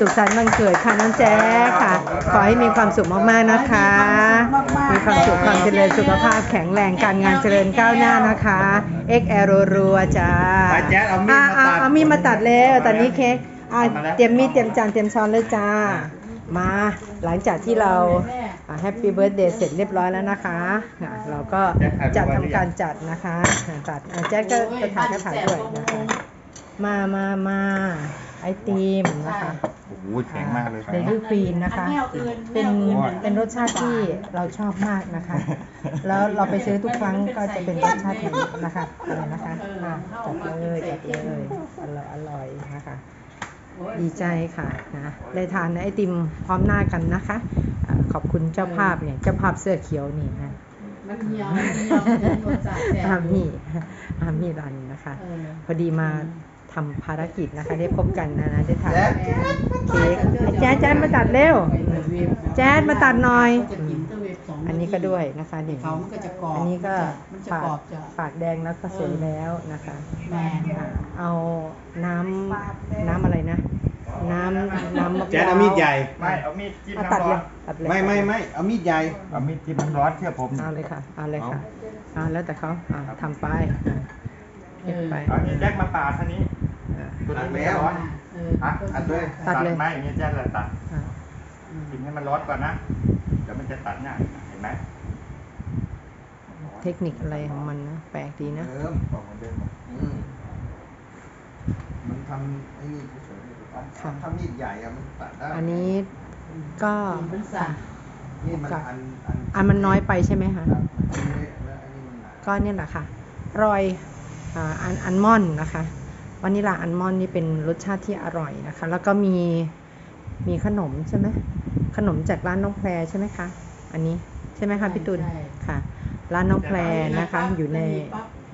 สุขสันต์วันเกิดค่ะน้องแจ๊คค่ะ ขอให้มีความสุขมากๆนะคะ มีความสุขความเจริญสุขภาพแข็งแรงการงานเจริญก้าวหน้านะคะ X แอโรรัวๆจ้าไปแจ๊คเอามีดมาตัดอะเอามีดมาตัดแล้วตอนนี้เค้กอะเอามาแล้วเตรียมมีดเตรียมจานเตรียมช้อนเลยจ้า มาหลังจากที่เราแฮปปี้เบิร์ดเดย์เสร็จเรียบร้อยแล้วนะคะอะเราก็จะทำการจัดนะคะอะจัดอะแจ๊คก็จะถ่ายก็ถ่ายด้วยนะคะมามามาไอติมนะคะ โอ้โหแข็งมากเลยเดลิควีนนะคะ เป็นเป็นรสชาติที่เราชอบมากนะคะ แล้วเราไปซื้อทุกครั้งก็จะเป็นรสชาตินี้นะคะอะไรนะคะอะจัดเลยจัดเลยอร่อยอร่อยนะคะดีใจค่ะนะได้ทานไอติมพร้อมหน้ากันนะคะอะขอบคุณเจ้าภาพเนี่ยเจ้าภาพเสื้อเขียวนี่นะมันเหี่ยวมันเหี่ยวมันโดนสาดแสบอามี่อามี่รันนะคะเออพอดีมา ทำภารกิจนะคะได้พบกันนะนะได้ทานแจ๊คเค้กแจ๊ดแจ๊ดมาตัดเร็ว แจ๊ดมาตัดหน่อยจะกินเตอร์เวฟสองอันนี้ก็ด้วยนะคะนี่เขามันก็จะกรอบอันนี้ก็มันจะปากกรอบจะปากแดงแล้วก็สวยแล้วนะคะแมนอะ เอาน้ำน้ำอะไรนะ น้ำน้ำมะพร้าวแจ๊ดเอามีดใหญ่ไม่เอามีดจิ้มอะตัดน้ำเลร้อยนตัดเลยไม่ไม่ไม่เอามีดใหญ่ เอามีดจิ้มน้ำร้อนเชื่อผม เอาเลยค่ะเอาเลยค่ะเอาแล้วแต่เขาอะทำไปเก็บไป เอานี่แยกมาปาดท่านี้อะ ตัวนี้ไม่ร้อนเอออะอัดด้วยตัดเลยไม่อย่างนี้แจ๊ดเลยตัดอะกินให้มันร้อนก่อนนะเดี๋ยวมันจะตัดง่ายเห็นไหมเทคนิคอะไรของมันนะแปลกดีนะ เดิมบอกเหมือนเดิมอืมมันทำไอ้นี่เฉยๆค่ะทำมีดใหญ่อะมันตัดได้อันนี้ก็ มันสั่นนี่มันอันอันอันมันน้อยไปใช่ไหมคะครับอันนี้และอันนี้มันหนา ก็เนี่ยแหละค่ะรอยอ่าอันอันมอนด์นะคะ วานิลาอันมอนด์นี่เป็นรสชาติที่อร่อยนะคะ แล้วก็มีมีขนมใช่ไหมขนมจากร้านน้องแพรใช่ไหมคะอันนี้ใช่ไหมคะพี่ตุลค่ะ ร้านน้องแพรนะคะอยู่ใน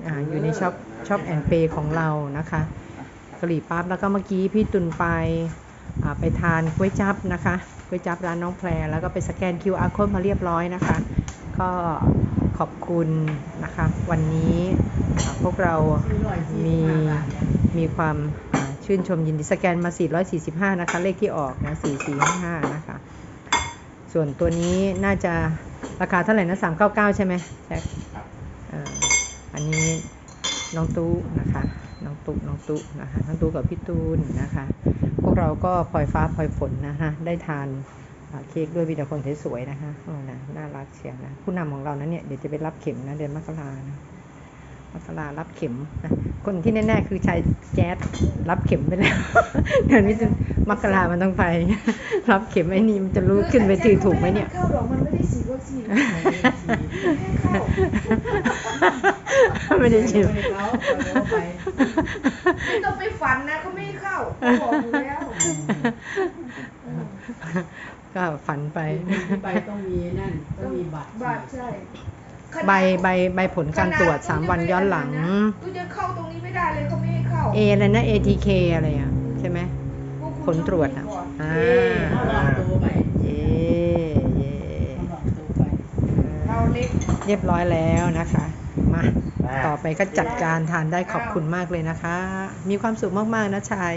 อ่าอยู่ในช็อปช็อปแอนเปของเรานะคะกะหรี่ปั๊บแล้วก็เมื่อกี้พี่ตุลไปอ่าไปทานก๋วยจั๊บนะคะก๋วยจั๊บร้านน้องแพรแล้วก็ไปสแกน QR code มาเรียบร้อยนะคะ ก็ ขอบคุณนะคะ วันนี้พวกเรามีมีความชื่นชมยินดีสแกนมา 445 นะคะ เลขที่ออกนะ 4455 นะคะ ส่วนตัวนี้น่าจะราคาเท่าไหร่นะ 399 ใช่ไหมแจ็คครับเอ่ออันนี้น้องตู้นะคะน้องตุ๊น้องตุ๊นะคะน้องตุ๊กับพี่ตูนนะคะ พวกเราก็พลอยฟ้าพลอยฝนนะคะได้ทาน เค้กด้วยมีแต่คนสวยๆนะคะโอ้นะน่ารักเชียวนะ ผู้นำของเรานะเนี่ยเดี๋ยวจะไปรับเข็มนะเดือนมกรานะมกรารับเข็มนะคนที่แน่ๆคือชายแจ๊ดรับเข็มไปแล้วเดือนมิถุนมกรามันต้องไป รับเข็มไอ้นี่มันจะรู้ขึ้นไปถือถูกไหมเนี่ยเข้าหรอกมันไม่ได้ฉีดวัคซีนไม่ได้ชิมเขาเอาไปไม่ต้องไปฝันนะเขาไม่ให้เข้าเขาบอกอยู่แล้ว ก็ฝันไปที่ไปต้องมีนั่นต้องมีบัตรบัตรใช่ใบใบใบผลการตรวจ3วันย้อนหลังกูจะเข้าตรงนี้ไม่ได้เลยเขาไม่ให้เข้า A อะไรนะ ATK อะไรอะใช่ไหมพวกผคุณลตรวจอะต้องมีก่อนอ่าเย่เขาลองตัวไปเย่เย่เขาลองตัวไปเราเล็กเรียบร้อยแล้วนะคะ มาต่อไปก็จัดการทานได้ขอบคุณมากเลยนะคะ มีความสุขมากๆนะชาย